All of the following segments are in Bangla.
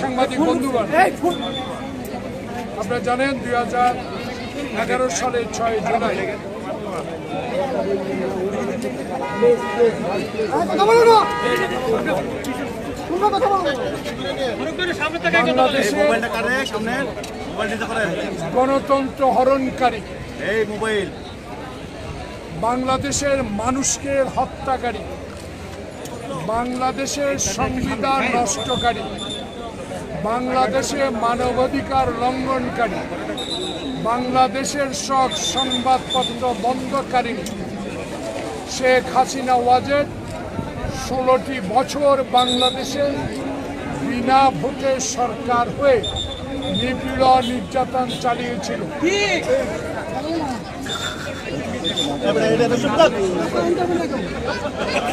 সাংবাদিক বন্ধুগণ আপনারা জানেন দুই হাজার এগারো সালের ছয় জুলাই। বাংলাদেশে মোবাইলটা কারে সামনে? মোবাইল দিতে পারে। গণতন্ত্র হরণকারী। এই মোবাইল। বাংলাদেশের মানুষকে হত্যাকারী। বাংলাদেশের সংবিধান নষ্টকারী। বাংলাদেশে মানবাধিকার লঙ্ঘনকারী, বাংলাদেশের সব সংবাদপত্র বন্ধকারী শেখ হাসিনা ওয়াজেদ ষোলোটি বছর বাংলাদেশে বিনা ভোটে সরকার হয়ে নিপীড়ন নির্যাতন চালিয়েছিল।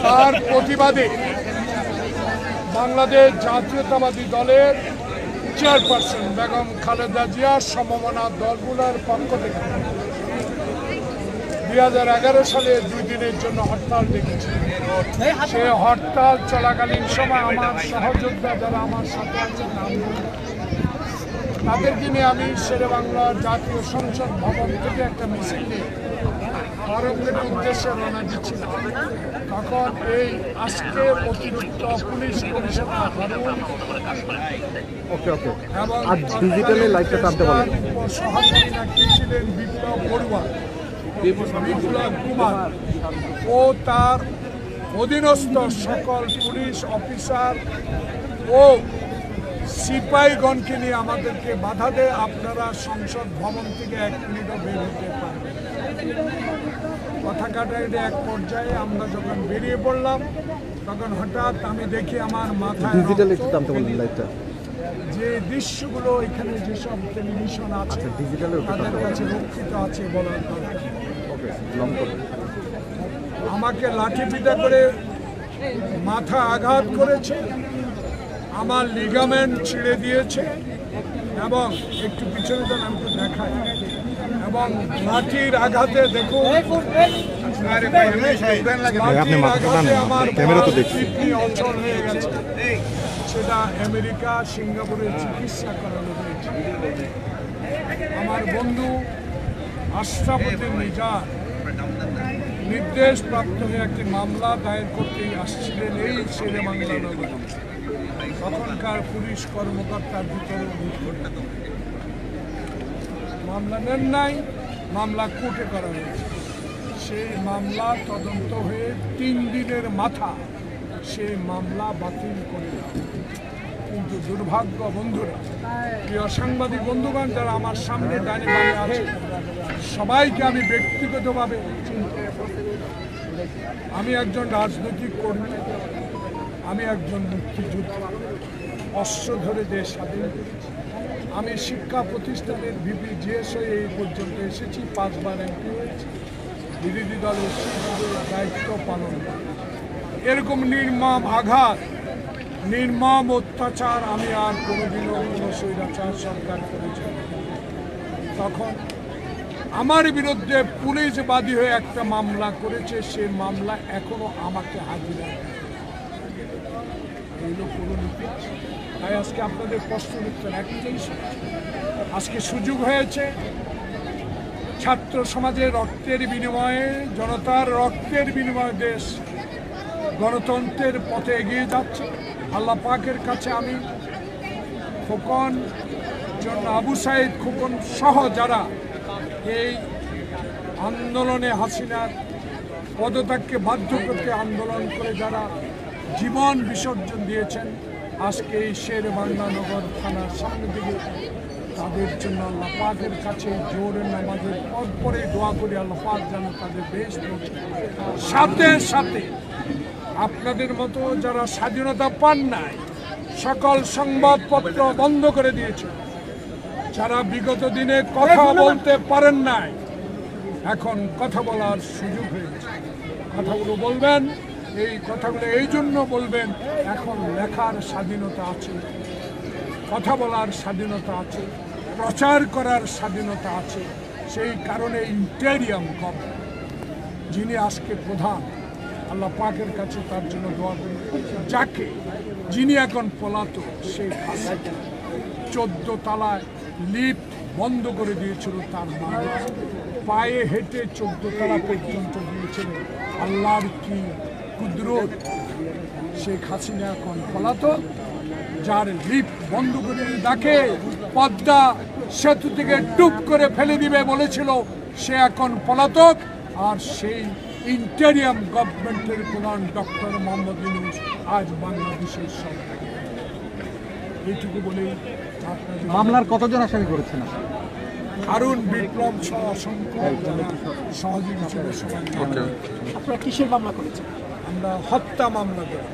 তার প্রতিবাদে বাংলাদেশ জাতীয়তাবাদী দলের চেয়ারপারসন বেগম খালেদা জিয়ার সমমনা দলগুলোর পক্ষ থেকে দুই হাজার এগারো সালে দুই দিনের জন্য হরতাল ডেকেছে। সে হরতাল চলাকালীন সময় আমার সহযোদ্ধা যারা আমার সাথে আছেন তাদেরকে নিয়ে আমি শেরে বাংলার জাতীয় সংসদ ভবন থেকে একটা মিছিল নিয়ে ভারতের উদ্দেশ্যে রওনা দিচ্ছিলাম। তখন এই আজকে অতিরিক্ত police commissioner Harun okay okay. এবং আর ডিজিটালে লাইটটা টানতে বলেন। সহকারী ছিলেন বিপ্লব বড়ুয়া বিপ্লব কুমার ও তার অধীনস্থ সকল পুলিশ অফিসার ও সিপাহীগণকে নিয়ে আমাদেরকে বাধা দেয়। আপনারা সংসদ ভবন থেকে এক মিনিটও বের হতে পারবেন কথা কাটাকাটি এক পর্যায়ে আমরা যখন বেরিয়ে পড়লাম তখন হঠাৎ আমি দেখি আমার মাথায় ডিজিটাল রক্ত একটু টানতে বলেন লাইটটা যে দৃশ্যগুলো এখানে যেসব টেলিভিশন আছে আচ্ছা, তাদের কাছে রক্ষিত আছে বলার আমাকে লাঠি পিটা করে মাথা আঘাত করেছে আমার লিগামেন্ট ছিঁড়ে দিয়েছে এবং একটু পিছনে যান আমি একটু দেখাই। এবং লাঠির আঘাতে দেখুন আপনি আমার ক্যামেরা তো দেখছি। কিডনি হয়ে গেছে। সেটা আমেরিকা সিঙ্গাপুরে চিকিৎসা করানো হয়েছে। আমার বন্ধু আশরাফুদ্দিন নিজার নির্দেশ প্রাপ্ত হয়ে একটি মামলা দায়ের করতেই আসছিলেন এই ছেলে বাংলা নগরে তখনকার পুলিশ কর্মকর্তার ভিতরে মামলা নেন নাই, মামলা কোর্টে করা হয়েছে। সেই মামলা তদন্ত হয়ে তিন দিনের মাথা সেই মামলা বাতিল করে কিন্তু দুর্ভাগ্য বন্ধুরা, প্রিয় সাংবাদিক বন্ধুগণ, যারা আমার সামনে ডানে দাঁড়িয়ে আছে, সবাইকে আমি ব্যক্তিগতভাবে আমি একজন রাজনৈতিক কর্মী, আমি একজন মুক্তিযোদ্ধা অস্ত্র ধরে দেশ স্বাধীন করেছি। আমি শিক্ষা প্রতিষ্ঠানের ভিপি জিএস হয়ে এই পর্যন্ত এসেছি, পাঁচবার এমপি হয়েছি। বিরোধী দলের দায়িত্ব পালন। এরকম নির্মম আঘাত, নির্মম অত্যাচার আমি আর কোনোদিনও কোনো স্বৈরাচার সরকার করেছি তখন আমার বিরুদ্ধে পুলিশ বাদী হয়ে একটা মামলা করেছে, সে মামলা এখনও আমাকে হাজিরা ইতিহাস তাই আজকে আপনাদের প্রশ্নের উত্তর একটাই। আজকে সুযোগ হয়েছে ছাত্র সমাজের রক্তের বিনিময়ে, জনতার রক্তের বিনিময়ে দেশ গণতন্ত্রের পথে এগিয়ে যাচ্ছে আল্লাহ পাকের কাছে আমি খোকন, জন্য আবু সাইদ খোকন সহ যারা এই আন্দোলনে হাসিনার পদত্যাগকে বাধ্য করতে আন্দোলন করে, যারা জীবন বিসর্জন দিয়েছেন। আজকে এই শের বাংলানগর থানার সামনে দিকে তাদের জন্য আল্লাহ পাকের কাছে জোরে নামাজের পর পরে দোয়া করি আল্লাহ পাক যেন তাদের বেশ সাথে সাথে আপনাদের মতো যারা স্বাধীনতা পান নাই সকল সংবাদপত্র বন্ধ করে দিয়েছে। যারা বিগত দিনে কথা বলতে পারেন নাই এখন কথা বলার সুযোগ হয়েছে। কথাগুলো বলবেন এই কথাগুলো এই জন্য বলবেন, এখন লেখার স্বাধীনতা আছে, কথা বলার স্বাধীনতা আছে, প্রচার করার স্বাধীনতা আছে, সেই কারণে ইন্টেরিয়াম গভর্নমেন্ট যিনি আজকে প্রধান, আল্লাহ পাকের কাছে তার জন্য দোয়া করি যাকে, যিনি এখন পলাতক সেই চোদ্দ তালায় লিফট বন্ধ করে দিয়েছিল তার পায়ে হেঁটে চোদ্দ তলা পর্যন্ত গিয়েছিলেন আল্লাহর কি কুদরত শেখ হাসিনা এখন পলাতক যার লিফট বন্ধ করে তাকে পদ্মা সেতু থেকে টুপ করে ফেলে দিবে বলেছিল সে এখন পলাতক। আর সেই ইন্টেরিয়াম গভর্নমেন্টের প্রধান ডক্টর মোহাম্মদ ইউনুস আজ বাংলাদেশের সরকার এইটুকু বলেই মামলার কতজন আসামি করেছেন? হারুন বিপ্লব সহ অসংখ্য সহযোগী ছিল সবাই আপনারা কিসের মামলা করেছেন? আমরা হত্যা মামলা করি।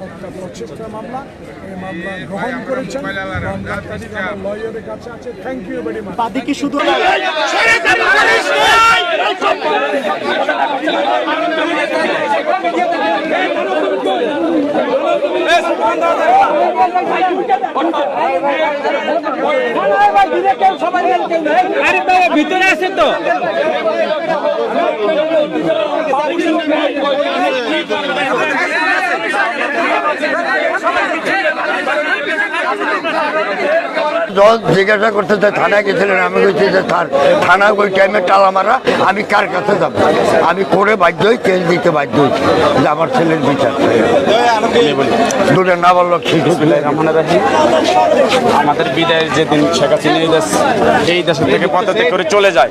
হত্যা প্রচেষ্টা মামলা এই মামলা গ্রহণ করেছেন। মামলা তারিখ লয়ারের কাছে আছে। থ্যাংক ইউ ভেরি মাচ বাদীকে শুধু ভিতরে আছে তো। সবাই যখন জিজ্ঞাসা করতে চাই থানায় গেছিলেন, আমি বলছি যে স্যার থানা ওই টাইমে টালা মারা, আমি কার কাছে যাব? আমি করে বাধ্য হই কেস দিতে বাধ্য হয়েছি যে আমার ছেলের বিচার। দুটো নাবালক শিশু আমাদের বিদায়ের যেদিন শেখ হাসিনা এই দেশ এই দেশ থেকে পদত্যাগ করে চলে যায়।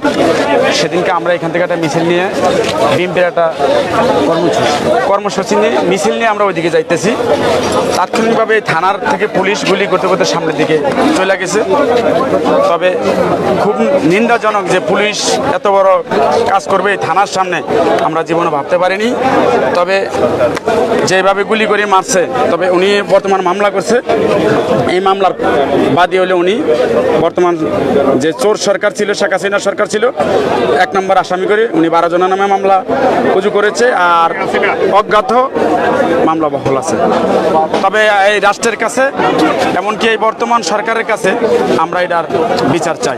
সেদিনকে আমরা এখান থেকে একটা মিছিল নিয়ে বিএনপির একটা কর্মসূচি কর্মসূচি নিয়ে, মিছিল নিয়ে আমরা ওইদিকে যাইতেছি। তাৎক্ষণিকভাবে থানার থেকে পুলিশ গুলি করতে করতে সামনের দিকে চলে গেছে। তবে খুব নিন্দাজনক যে পুলিশ এত বড় কাজ করবে এই থানার সামনে, আমরা জীবনে ভাবতে পারিনি। তবে যেভাবে গুলি করে মারছে, তবে উনি বর্তমান মামলা করছে। এই মামলার বাদী হলে উনি। বর্তমান যে চোর সরকার ছিল, শেখ হাসিনা সরকার ছিল, এক নম্বর আসামি করে উনি বারো জনের নামে মামলা রুজু করেছে আর অজ্ঞাত মামলা বহল আছে। তবে এই রাষ্ট্রের কাছে, এমনকি এই বর্তমান সরকারের কাছে আমরা এটার বিচার চাই।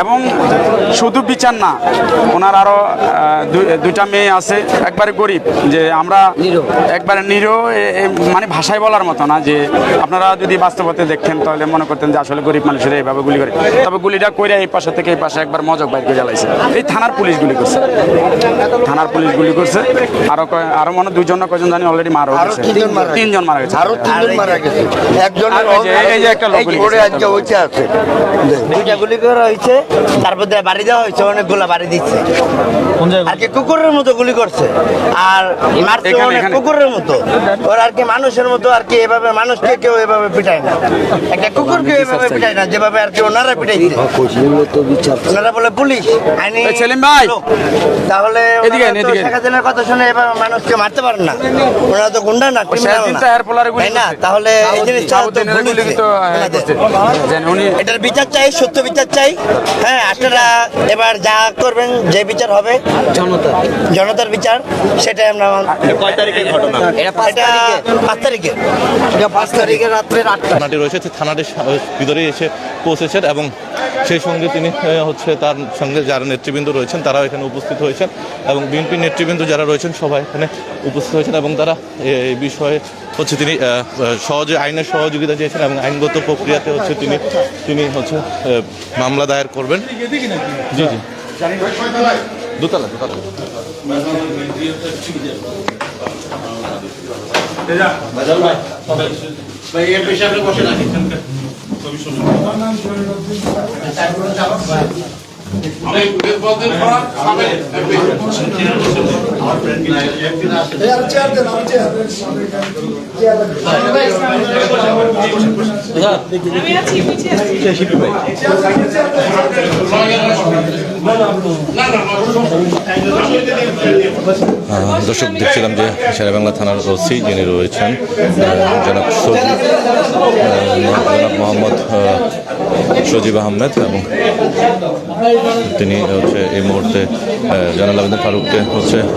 এবং শুধু বিচার না ওনার আরও দুইটা মেয়ে আছে একবারে গরিব যে আমরা একবারে নিরো মানে ভাষায় বলার মতো না যে আপনারা যদি বাস্তবতে দেখতেন তাহলে মনে করতেন যে আসলে গরিব মানুষেরা এইভাবে গুলি করে। তবে গুলিটা করে এই পাশে থেকে এই পাশে একবার মজক বাইকে জ্বালাইছে। এই থানার পুলিশ গুলি করছে। থানার পুলিশ গুলি করছে। আরও কয়- আরও মনে হয় দুইজন না কয়জন জানি অলরেডি মারা গেছে। তিনজন মারা গেছে। আরও তিনজন মারা গেছে। একজনের আর এই যে- একটা লোক। আজকে ওইটা আছে। দুইটা গুলি করা হয়েছে তারপর দিয়ে বাড়ি দেওয়া হয়েছে অনেকগুলো বাড়ি দিচ্ছে। আর কি কুকুরের মতো গুলি করছে। আর মারছে অনেক কুকুরের মতো। ওরা আর কি মানুষের মতো আর কি এভাবে মানুষকে কেউ এভাবে পিটায় না। একটা কুকুরকে এভাবে পিটায় না যেভাবে আর কি ওনারা পিটাইছে। ওনারা বলে পুলিশ আইনি ভাই। তাহলে। শেখ হাসিনার কথা শুনে এভাবে মানুষকে মারতে পারেন না। ওনারা তো গুন্ডা না তাই না? তাহলে এই জিনিসটা উনি এটার বিচার চাই সত্য বিচার চাই। হ্যাঁ আপনারা এবার যা করবেন যে বিচার হবে জনতা জনতার বিচার সেটাই আমরা কয় তারিখের ঘটনা? এটা পাঁচ তারিখে। পাঁচ তারিখে। রাত্রে আটটা। থানাটি রয়েছে থানাটির ভিতরেই এসে পৌঁছেছেন এবং সেই সঙ্গে তিনি হচ্ছে তার সঙ্গে যারা নেতৃবৃন্দ রয়েছেন তারাও এখানে উপস্থিত হয়েছেন এবং বিএনপি নেতৃবৃন্দ যারা রয়েছেন সবাই এখানে উপস্থিত হয়েছেন এবং তারা এই বিষয়ে হচ্ছে তিনি সহজে আইনের সহযোগিতা চেয়েছেন এবং আইনগত প্রক্রিয়াতে হচ্ছে তিনি তিনি হচ্ছে মামলা দায়ের করবেন। জি জি। আহ, দর্শক দেখছিলাম যে শেরেবাংলা থানার ওসি যিনি রয়েছেন জনাব সজীব জনাব মোহাম্মদ সজীব আহমেদ এবং তিনি হচ্ছে এই মুহূর্তে জনাল আবেদন ফারুককে হচ্ছে আহ,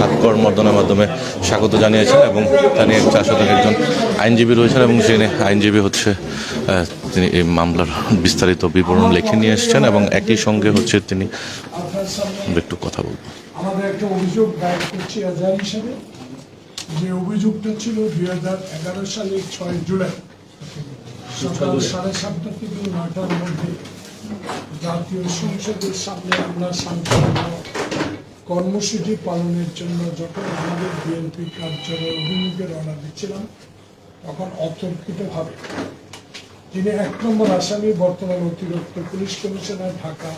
হাত কর্মর্দনের মাধ্যমে স্বাগত জানিয়েছেন এবং তিনি চার শতাংশ একজন আইনজীবী রয়েছেন এবং তিনি আইনজীবী হচ্ছে তিনি এই মামলার বিস্তারিত বিবরণ লিখে নিয়ে এসেছেন এবং একই সঙ্গে হচ্ছে তিনি একটু কথা বলব আমাদের একটা অভিযোগ দায়ের করছি আজহার হিসাবে। যে অভিযোগটা ছিল দুই হাজার এগারো সালের ছয় জুলাই। সকাল সাড়ে সাতটা থেকে নয়টার মধ্যে জাতীয় সংসদের সামনে আমরা শান্তিপূর্ণ কর্মসূচি পালনের জন্য যখন আমাদের বিএনপি কার্যালয় অভিমুখে রওনা দিচ্ছিলাম তখন অতর্কিতভাবে যিনি এক নম্বর আসামি বর্তমান অতিরিক্ত পুলিশ কমিশনার ঢাকা